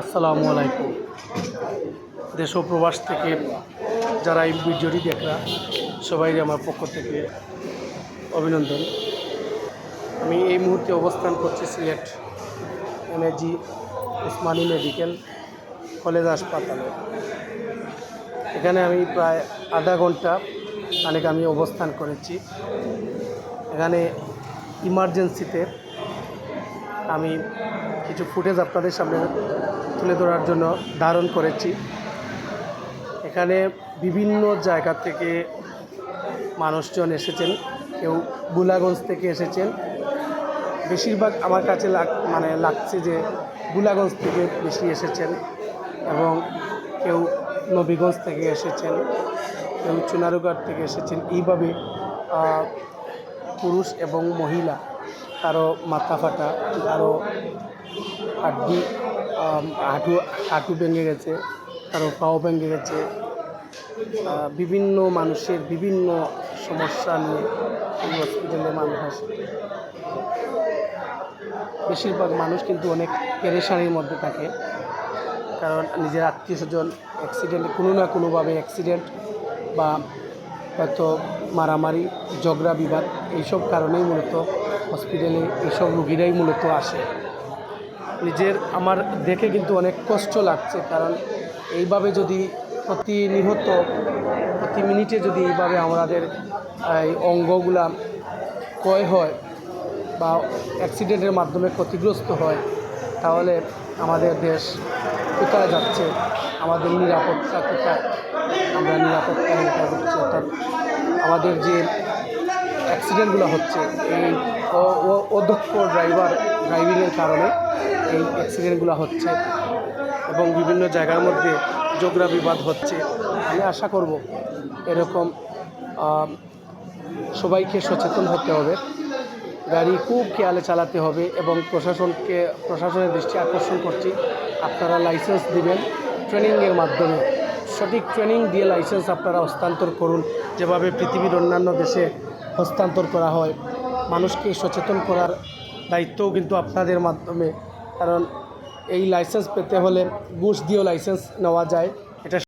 আসসালামু আলাইকুম। দেশ প্রবাস থেকে যারা এই ভিডিওটি দেখরা সবাই আমার পক্ষ থেকে অভিনন্দন। আমি এই মুহূর্তে অবস্থান করছি Sylhet MAG Osmani medical college হাসপাতালে। এখানে আমি প্রায় আধা ঘণ্টা অনেক আমি অবস্থান করেছি। এখানে ইমার্জেন্সিতে আমি কিছু ফুটেজ আপনাদের সামনে তুলে ধরার জন্য ধারণ করেছি। এখানে বিভিন্ন জায়গা থেকে মানুষজন এসেছেন, কেউ বুলাগঞ্জ থেকে এসেছেন। বেশিরভাগ আমার কাছে লাগ মানে লাগছে যে বুলাগঞ্জ থেকে বেশি এসেছেন এবং কেউ নবীগঞ্জ থেকে এসেছেন, কেউ চুনারুঘাট থেকে এসেছেন। এইভাবে পুরুষ এবং মহিলা কারও মাথা ফাটা কারও হাড্ডি হাঁটু হাঁটু ভেঙে গেছে কারও পাও ভেঙে গেছে। বিভিন্ন মানুষের বিভিন্ন সমস্যা নিয়ে এই হসপিটালে মানুষ আসে। বেশিরভাগ মানুষ কিন্তু অনেক পেরেশানির মধ্যে থাকে, কারণ নিজের আত্মীয় স্বজন অ্যাক্সিডেন্ট কোনো না কোনোভাবে অ্যাক্সিডেন্ট বা হয়তো মারামারি, ঝগড়া, বিবাদ, এইসব কারণেই মূলত হসপিটালে এইসব রুগীরাই মূলত আসে। নিজের, আমার দেখে কিন্তু অনেক কষ্ট লাগছে, কারণ এইভাবে যদি প্রতিনিহত, প্রতি মিনিটে যদি এইভাবে আমাদের এই অঙ্গগুলা ক্ষয় হয় বা অ্যাক্সিডেন্টের মাধ্যমে ক্ষতিগ্রস্ত হয়, তাহলে আমাদের দেশ কোথায় যাচ্ছে? আমাদের নিরাপত্তা কোথায়? আমরা নিরাপত্তা অর্থাৎ আমাদের যে অ্যাক্সিডেন্টগুলো হচ্ছে, এই অ- অ- অদক্ষ ড্রাইভার ড্রাইভিংয়ের কারণে এই অ্যাক্সিডেন্টগুলো হচ্ছে এবং বিভিন্ন জায়গার মধ্যে ঝগড়া বিবাদ হচ্ছে। আমি আশা করব এরকম সবাইকে সচেতন হতে হবে। গাড়ি খুব খেয়ালে চালাতে হবে এবং প্রশাসনকে, প্রশাসনের দৃষ্টি আকর্ষণ করছি। আপনারা লাইসেন্স দিবেন ট্রেনিংয়ের মাধ্যমে। সঠিক ট্রেনিং দিয়ে লাইসেন্স আপনারা হস্তান্তর করুন। যেভাবে পৃথিবীর অন্যান্য দেশে হস্তান্তর করা হয়। মানুষকে সচেতন করার দায়িত্বও কিন্তু আপনাদের মাধ্যমে। কারণ এই লাইসেন্স পেতে হলে ঘুষ দিয়েও লাইসেন্স নেওয়া যায়।